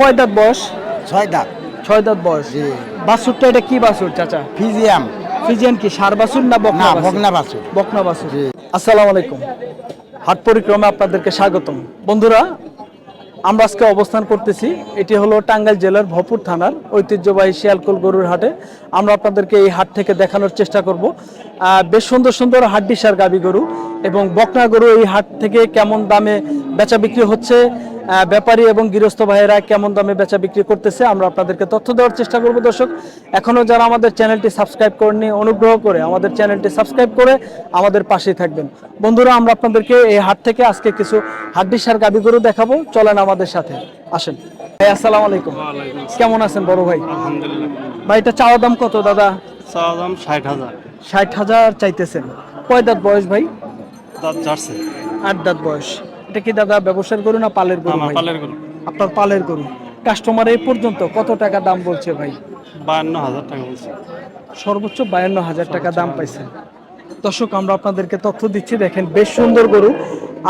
কয় দাঁত বয়স? ছয় দাঁত। ছয় দাঁত বয়স। জি। বাছুরটা এটা কি বাছুর চাচা? ফিজিয়াম। ফিজিয়ান কি সার বাছুর না না বকনা বাছুর? বকনা বাছুর। জি। আসসালামু আলাইকুম। হাট পরিক্রমে আপনাদেরকে স্বাগতম। বন্ধুরা আমরা আজকে অবস্থান করতেছি এটি হলো টাঙ্গাইল জেলার ভপুর থানার ঐতিহ্যবাহী শিয়ালকুল গরুর হাটে। আমরা আপনাদেরকে এই হাট থেকে দেখানোর চেষ্টা করব। আহ, বেশ সুন্দর সুন্দর হাড্ডিসার গাবি গরু এবং বকনা গরু এই হাট থেকে কেমন দামে বেচা বিক্রি হচ্ছে ব্যাপারী এবং গৃহস্থ ভাইয়েরা কেমন দামে বেচা বিক্রি করতেছে আমরা আপনাদেরকে তথ্য দেওয়ার চেষ্টা করব। দর্শক এখনও যারা আমাদের চ্যানেলটি সাবস্ক্রাইব করেননি অনুগ্রহ করে আমাদের চ্যানেলটি সাবস্ক্রাইব করে আমাদের পাশেই থাকবেন। বন্ধুরা আমরা আপনাদেরকে এই হাট থেকে আজকে কিছু হাড্ডিসার গাবি গরু দেখাবো। চলেন আমাদের সাথে আসেন। ভাই আসসালামু আলাইকুম। কেমন আছেন বড় ভাই? ভাই এটা চাওয়া দাম কত দাদা? চাওয়া দাম ষাট হাজার। ষাট হাজার চাইতেছেন। কয় দাঁত বয়স ভাই? দাঁত আট দাঁত বয়স। এটা কি দাদা ব্যবসার গরু না পালের গরু? পালের গরু। আপনার পালের গরু। কাস্টমার এই পর্যন্ত কত টাকা দাম বলছে ভাই? বায়ান্ন হাজার টাকা বলছে। সর্বোচ্চ বায়ান্ন হাজার টাকা দাম পাইছেন দর্শক আমরা আপনাদেরকে তথ্য দিচ্ছি দেখেন বেশ সুন্দর গরু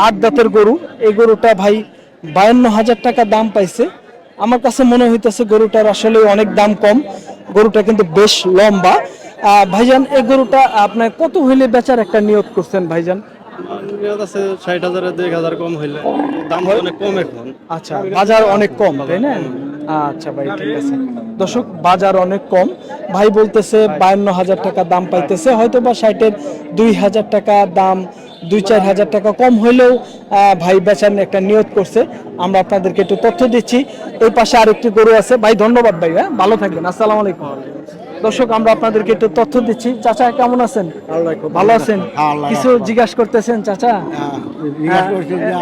আট দাঁতের গরু। এই গরুটা ভাই বায়ান্ন হাজার টাকা দাম পাইছে। আমার কাছে মনে হইতেছে গরুটার আসলে অনেক দাম কম। গরুটা কিন্তু বেশ লম্বা। ভাইজান এই গরুটা আপনার কত হইলে বেচার একটা নিয়োগ করছেন ভাইজান? নিয়ত আছে ষাট হাজারের দুই হাজার কম হইলে দাম অনেক কম এখন। আচ্ছা বাজার অনেক কম তাই না? আচ্ছা ভাই ঠিক আছে। দর্শক বাজার অনেক কম। ভাই বলতেছে বায়ান্ন হাজার টাকা দাম পাইতেছে হয়তো বা ষাটের দুই হাজার টাকা দাম দুই চার হাজার টাকা কম হইলেও ভাই বেচার একটা নিয়ত করছে। আমরা আপনাদেরকে একটু তথ্য দিচ্ছি। এই পাশে আরেকটি গরু আছে। ভাই ধন্যবাদ ভাই হ্যাঁ? ভালো থাকবেন। আসসালামু আলাইকুম। দর্শক আমরা আপনাদেরকে একটু তথ্য দিচ্ছি। চাচা কেমন আছেন? ভালো আছেন? হ্যাঁ, কিছু জিজ্ঞাসা করতেছেন চাচা? হ্যাঁ, হ্যাঁ,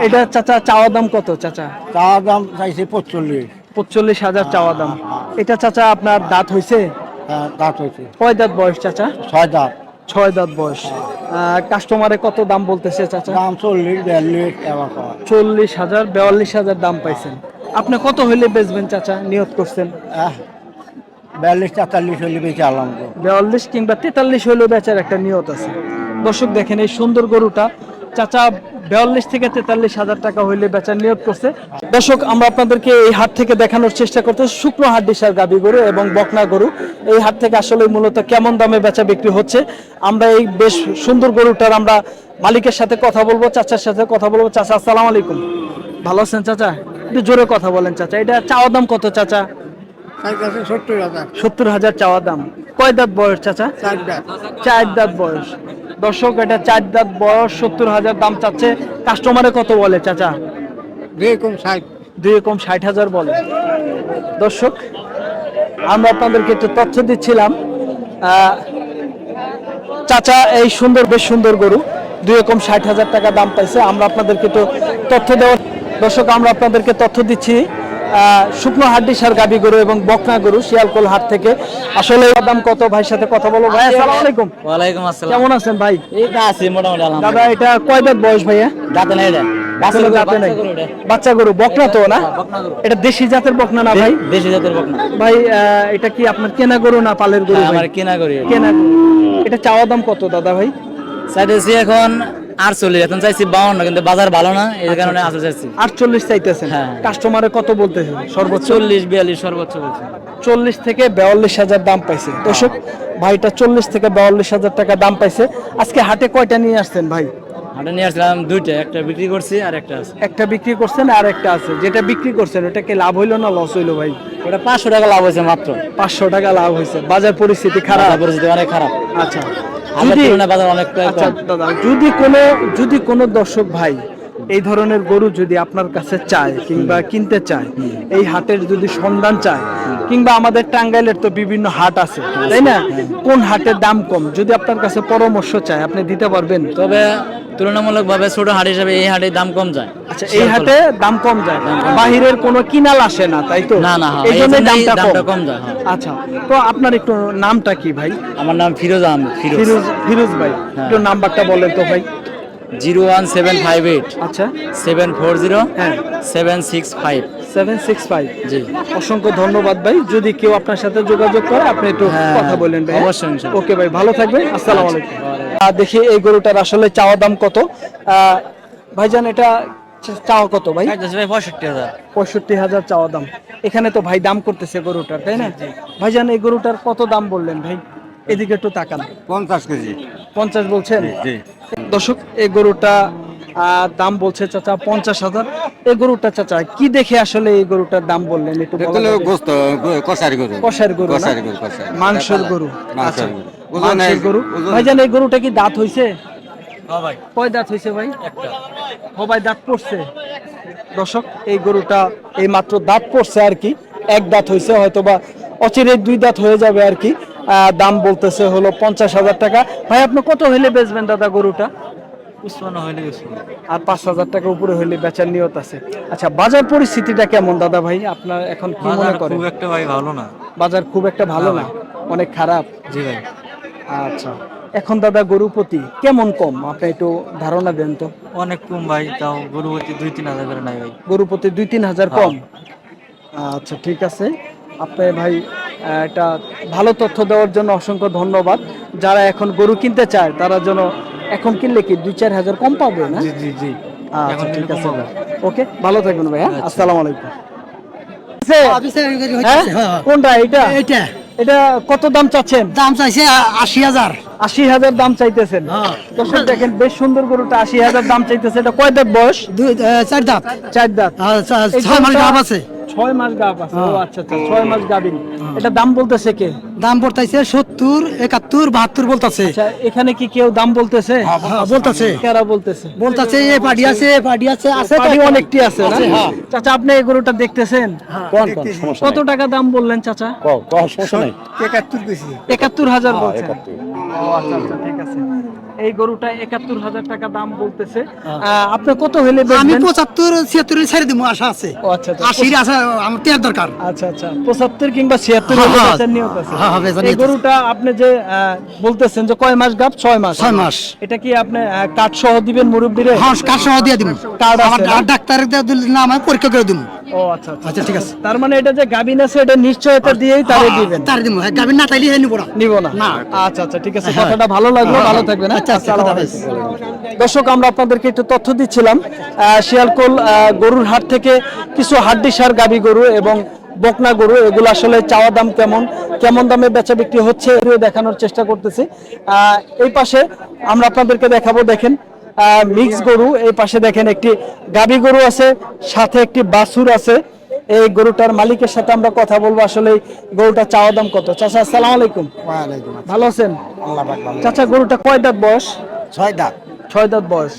এটা চাচা চাওয়া দাম কত চাচা? চাওয়া দাম চাইছে পঁচল্লিশ। পঁচল্লিশ হাজার চাওয়া দাম। এটা চাচা আপনার দাঁত হয়েছে হ্যাঁ, দাঁত হয়েছে কয় দাঁত বয়স চাচা? ছয় দাঁত। ছয় দাঁত বয়স। কাস্টমারে কত দাম বলতেছে চাচা? দাম চল্লিশ বিয়াল্লিশ চল্লিশ হাজার বিয়াল্লিশ হাজার দাম পাইছেন। আপনি কত হইলে বেচবেন চাচা? নিয়ত করছেন। বিয়াল্লিশ তেতাল্লিশ হলে বেঁচে আলাম বিয়াল্লিশ কিংবা তেতাল্লিশ হইলেও বেচার একটা নিয়ত আছে। দর্শক দেখেন, এই সুন্দর গরুটা চাচা বিয়াল্লিশ থেকে তেতাল্লিশ হাজার টাকা হইলে বেচার নিয়োগ করছে। দর্শক, আমরা আপনাদেরকে এই হাট থেকে দেখানোর চেষ্টা করতে শুকনো হাট ডিসার গাবি গরু এবং বকনা গরু। এই হাট থেকে আসলে মূলত কেমন দামে বেচা বিক্রি হচ্ছে? আমরা এই বেশ সুন্দর গরুটার আমরা মালিকের সাথে কথা বলব, চাচার সাথে কথা বলব। চাচা, আসসালাম আলাইকুম। ভালো আছেন চাচা? একটু জোরে কথা বলেন চাচা। এটা চাওয়া দাম কত চাচা? সত্তর হাজার। চাওয়া দাম। কয় দাঁত বয়স চাচা? চার দাঁত। বয়স। দর্শক এটা চার দাঁত বয়স সত্তর হাজার দাম চাচ্ছে। কাস্টমারে কত বলে চাচা? ষাট। দুই রকম ষাট হাজার বলে। দর্শক আমরা আপনাদেরকে একটু তথ্য দিচ্ছিলাম। আহ, চাচা এই সুন্দর বেশ সুন্দর গরু। দুই রকম ষাট হাজার টাকা দাম পাইছে। আমরা আপনাদেরকে একটু তথ্য দেওয়ার দর্শক আমরা আপনাদেরকে তথ্য দিচ্ছি। শুকনো হাড্ডি সার গাবি গরু এবং বকনা গরু শিয়ালকোল হাট থেকে। আসলে দাম কত? ভাইয়ের সাথে কথা বলব ভাই আসসালামু আলাইকুম ওয়ালাইকুম আসসালাম। কেমন আছেন ভাই? এই তো আছি মোটামুটি আলহামদুলিল্লাহ। দাদা এটা কয় দাঁত বয়স ভাইয়া? দাঁতে নাই এটা। বাচ্চা গরু বকনা তো না? এটা দেশি জাতের বকনা না ভাই? দেশি জাতের বকনা। ভাই আহ, এটা কি আপনার কেনা গরু না পালের গরু হ্যাঁ, আমার কেনা গরু। কেনা এটা চাওয়া দাম কত দাদা ভাই? চাইতেছি এখন আর চল্লিশ এখন চাইছি বাউন্ন কিন্তু বাজার ভালো না এই কারণে আসলে চাইছি। আটচল্লিশ চাইতেছেন। হ্যাঁ। কাস্টমারে কত বলতেছে সর্বোচ্চ? চল্লিশ বিয়াল্লিশ সর্বোচ্চ বলছে। চল্লিশ থেকে বিয়াল্লিশ হাজার দাম পাইছে। দর্শক ভাইটা চল্লিশ থেকে বিয়াল্লিশ হাজার টাকা দাম পাইছে। আজকে হাটে কয়টা নিয়ে আসছেন ভাই? হাটে নিয়ে আসলাম দুইটা একটা বিক্রি করছি আর একটা আছে। একটা বিক্রি করছেন আর একটা আছে। যেটা বিক্রি করছেন ওটা কি লাভ হইল না লস হইল ভাই? ওটা পাঁচশো টাকা লাভ হয়েছে মাত্র। পাঁচশো টাকা লাভ হয়েছে। বাজার পরিস্থিতি খারাপ? পরিস্থিতি অনেক খারাপ। আচ্ছা। যদি আচ্ছা যদি কোনো যদি কোনো দর্শক ভাই এই ধরনের গরু যদি আপনার কাছে চায় কিংবা কিনতে চায় এই হাটের যদি সন্ধান চায় কিংবা আমাদের টাঙ্গাইলের তো বিভিন্ন হাট আছে তাই না? কোন হাটের দাম কম? যদি আপনার কাছে পরামর্শ চায় আপনি দিতে পারবেন? তবে তুলনামূলক ভাবে ছোট হাট হিসাবে এই হাটে দাম কম যায়। আচ্ছা এই হাটে দাম কম যায়? বাহিরের কোনো কিনাল আসে না তাই তো? না, না, হ্যাঁ, এই জন্য দামটা কম। যায়, হ্যাঁ। আচ্ছা তো আপনার একটু নামটা কি ভাই? আমার নাম ফিরোজ আহমেদ ফিরোজ। ফিরোজ ফিরোজ ভাই একটু নাম্বারটা বলেন তো ভাই। Zero one seven five eight. আচ্ছা। সেভেন ফোর জিরো হ্যাঁ। Seven six five. Seven six five. জি। অসংখ্য ধন্যবাদ ভাই। যদি কেউ আপনার সাথে যোগাযোগ করে আপনি একটু হ্যাঁ, কথা বললেন ভাই। অবশ্যই, ওকে ভাই ভালো থাকবেন। আসসালামু আলাইকুম। আহ, দেখি এই গরুটার আসলে চাওয়া দাম কত। ভাইজান এটা চাওয়া কত ভাই? পঁয়ষট্টি হাজার। পঁয়ষট্টি হাজার চাওয়া দাম। এখানে তো ভাই দাম করতেছে গরুটার তাই না? ভাইজান এই গরুটার কত দাম বললেন ভাই? এদিকে একটু তাকান। পঞ্চাশ কেজি। পঞ্চাশ বলছেন? জি। দর্শক এই গরুটা দাম বলছে চাচা পঞ্চাশ হাজার। এই গরুটা চাচা কি দেখে আসলে এই গরুটার দাম বললেন? একটু কষারি গরু। কষার গরু কষারি গরু কষারি। মাংসের গরু। আচ্ছা মাংসের গরু মাংসের গরু। ভাইজান এই গরুটা কি দাঁত হইছে? হ্যাঁ ভাই। কয় দাঁত হইছে ভাই? একটা। ও ভাই দাঁত পড়ছে দর্শক এই গরুটা এই মাত্র দাঁত পড়ছে আর কি। এক দাঁত হইছে হয়তো বা অচিরে দুই দাঁত হয়ে যাবে আর কি। দাম বলতেছে হলো পঞ্চাশ হাজার টাকা। ভাই আপনি কত হইলে বেচবেন দাদা গরুটা? আর পাঁচ হাজার টাকা উপরে হইলে বেচার নিয়ত আছে। আচ্ছা বাজার পরিস্থিতিটা কেমন দাদা ভাই? আপনার এখন কি মনে করেন? খুব একটা ভাই ভালো না। বাজার খুব একটা ভালো না অনেক খারাপ? জি ভাই। আচ্ছা এখন দাদা গরু প্রতি কেমন কম? আপনি একটু ধারণা দেন তো। অনেক কম ভাই তাও গরুবতী দুই তিন হাজার করে নাই ভাই। গরু প্রতি দুই তিন হাজার কম? আচ্ছা ঠিক আছে। আপনি ভাই এটা ভালো তথ্য দেওয়ার জন্য অসংখ্য ধন্যবাদ। যারা এখন গরু কিনতে চায় তারা যেন এখন কিনলে কি দুই চার হাজার কম পাবে না? জি জি জি। আচ্ছা ঠিক আছে। ওকে ভালো থাকবেন ভাই হ্যাঁ? আচ্ছা। আসসালামু আলাইকুম। হ্যাঁ? কোনটা এটা এইটা। এটা কত দাম চাচ্ছেন? দাম চাইছে আশি হাজার। আশি হাজার দাম চাইতেছেন। হ্যাঁ। দর্শক দেখেন বেশ সুন্দর গরুটা আশি হাজার দাম চাইতেছে। এটা কয় দাঁত বয়স? দুই চার দাঁত। চার দাঁত। ছয় মাস গাব আছে। ছয় মাস গাব আছে। ও হ্যাঁ। আচ্ছা আচ্ছা ছয় মাস গাবিন এটা দাম বলতেছে কে? দাম পড়তাইছে সত্তর একাত্তর বাহাত্তর বলতাছে। আচ্ছা এখানে কি কেউ দাম বলতেছে? হ্যাঁ, বলতাছে। কারা বলতেছে? বলতাছে এ আছে এ আছে আছে পাটি অনেকটি আছে হ্যাঁ। চাচা আপনি এই গরুটা দেখতেছেন? কত টাকা দাম বললেন চাচা? একাত্তর একাত্তর হাজার বলছেন। ও আচ্ছা আচ্ছা ঠিক আছে। এই গরুটা একাত্তর হাজার টাকা দাম বলতেছে। আহ, আপনি কত হ্যাঁ। আমি পঁচাত্তর ছিয়াত্তর ছেড়ে দিব আশা আছে। আচ্ছা আচ্ছা। আশির আছে আমার তেল দরকার। আচ্ছা আচ্ছা। পঁচাত্তর কিংবা ছিয়াত্তর হ্যাঁ, হ্যাঁ। বেচার নিয়ত আছে। হ্যাঁ, এই গরুটা আপনি যে বলতেছেন যে কয় মাস গাব? ছয় মাস। ছয় মাস। এটা কি আপনি কাঠ সহ দিবেন মুরব্বীরে? হ্যাঁ কার সহ দিয়ে দিব কার্ড আমার না? আর ডাক্তার নাম আমি পরীক্ষা করে দিব ও আচ্ছা আচ্ছা। আচ্ছা ঠিক আছে। তার মানে এটা যে গাবিন আছে এটা নিশ্চয়তা দিয়েই তারে দিবেন? তার দিব। হ্যাঁ গাভীর না তাইলে নিব না। নিব না। আচ্ছা আচ্ছা ঠিক আছে। কথাটা ভালো লাগল ভালো থাকবেন হ্যাঁ? আচ্ছা, আচ্ছা, আসসালামু আলাইকুম। দর্শক আমরা আপনাদেরকে একটু তথ্য দিচ্ছিলাম। আহ, শিয়ালকোল গরুর হাট থেকে কিছু হাড্ডি সার গাবি গরু এবং বকনা গরু এগুলো আসলে চাওয়া দাম কেমন? কেমন দামে বেচা বিক্রি হচ্ছে? এগুলো দেখানোর চেষ্টা করতেছি। আহ, এই পাশে আমরা আপনাদেরকে দেখাবো দেখেন মিক্স গরু। এই পাশে দেখেন একটি গাবি গরু আছে সাথে একটি বাছুর আছে। এই গরুটার মালিকের সাথে আমরা কথা বলব আসলে এই গরুটার চাওয়া দাম কত। চাচা আসসালামু আলাইকুম। ভালো আছেন? চাচা গরুটা কয় দাঁত বয়স? ছয় দাঁত। ছয় দাঁত বয়স।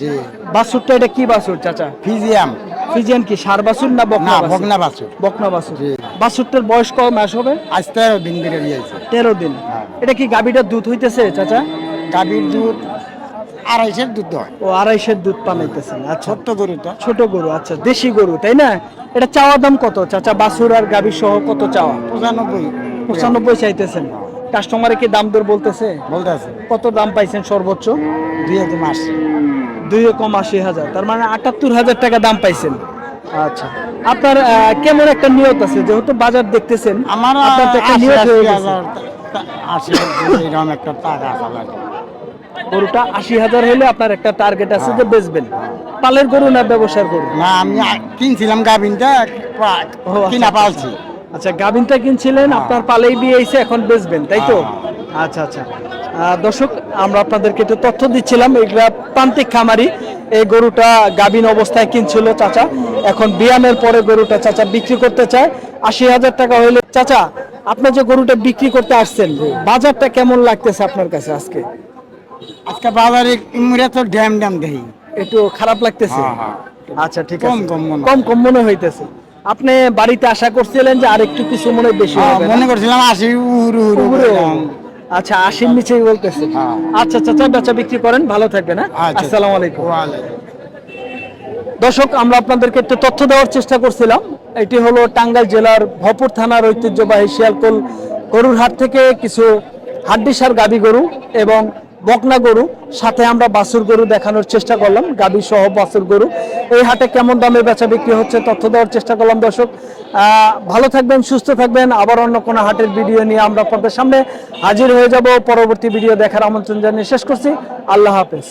বাছুরটা এটা কি বাছুর চাচা? ফিজিয়াম। ফিজিয়ান কি? সার বাছুর না বকনা না বাছুর? বকনা বাছুর। বাছুরটার বয়স কয় মাস হবে? আজ তেরো দিন নিয়েছে তেরো দিন। এটা কি গাভীটার দুধ হইতেছে চাচা? গাভীর দুধ আড়াইশের দুধ হয়। ও আড়াইশের দুধ পানাইতেছেন আচ্ছা। ছোট্ট গরুটা। ছোট গরু আচ্ছা দেশি গরু তাই না? এটা চাওয়া দাম কত? চাচা বাছুর আর গাভী সহ কত চাওয়া? পঁচানব্বই। পঁচানব্বই চাইতেছেন। কাস্টমারে কি দাম দর বলতেছে? বলতে আছে। কত দাম পাইছেন সর্বোচ্চ? দুই মাস দুই কম আশি হাজার। তার মানে আটাত্তর হাজার টাকা দাম পাইছেন। আচ্ছা। আপনার কেমন একটা নিয়ত আছে? যেহেতু বাজার দেখতেছেন আমার একটা নিয়ত হয়ে গেছে। আশি এরকম একটা টাকা আছে গরুটা আশি হাজার হলে আপনার একটা টার্গেট আছে যে বেচবেন। পালের গরু না ব্যবসার গরু? না আমি কিনছিলাম গাভিনটা আচ্ছা, কিনা পালছি। আচ্ছা গাভিনটা কিনছিলেন আপনার পালেই বিয়ে এসে এখন বেচবেন তাই তো? আচ্ছা আচ্ছা। দর্শক আমরা আপনাদেরকে একটু তথ্য দিচ্ছিলাম এগুলা প্রান্তিক খামারি এই গরুটা গাভিন অবস্থায় কিনছিল চাচা। এখন বিয়ানের পরে গরুটা চাচা বিক্রি করতে চায়। আশি হাজার টাকা হইলে চাচা আপনি যে গরুটা বিক্রি করতে আসছেন বাজারটা কেমন লাগতেছে আপনার কাছে আজকে? আজকে বাজারে তো ড্যাম ড্যাম দেই। একটু খারাপ লাগতেছে? হ্যাঁ, হ্যাঁ। আচ্ছা ঠিক আছে। কম কম কম মনে হইতেছে। আপনি বাড়িতে আশা করছিলেন যে আরেকটু কিছু মনে বেশি হ্যাঁ, হবে মনে করছিলাম আশি উহু উহু আচ্ছা আশির নিচেই বলতেছে। আচ্ছা আচ্ছা বেচা বিক্রি করেন ভালো থাকবেন হ্যাঁ? আচ্ছা। আসসালামু আলাইকুম। দর্শক আমরা আপনাদেরকে একটু তথ্য দেওয়ার চেষ্টা করছিলাম। এটি হলো টাঙ্গাইল জেলার ভপুর থানার ঐতিহ্যবাহী শিয়ালকোল গরুর হাট থেকে কিছু হাড্ডিসার গাবি গরু এবং বকনা গরু, সাথে আমরা বাসুর গরু দেখানোর চেষ্টা করলাম গাবি সহ বাসুর গরু। এই হাটে কেমন দামে বেচা বিক্রি হচ্ছে তথ্য দেওয়ার চেষ্টা করলাম, দর্শক। ভালো থাকবেন, সুস্থ থাকবেন। আবার অন্য কোনো হাটের ভিডিও নিয়ে আমরা আপনাদের সামনে হাজির হয়ে যাব। পরবর্তী ভিডিও দেখার আমন্ত্রণ জানিয়ে শেষ করছি। আল্লাহ হাফেজ।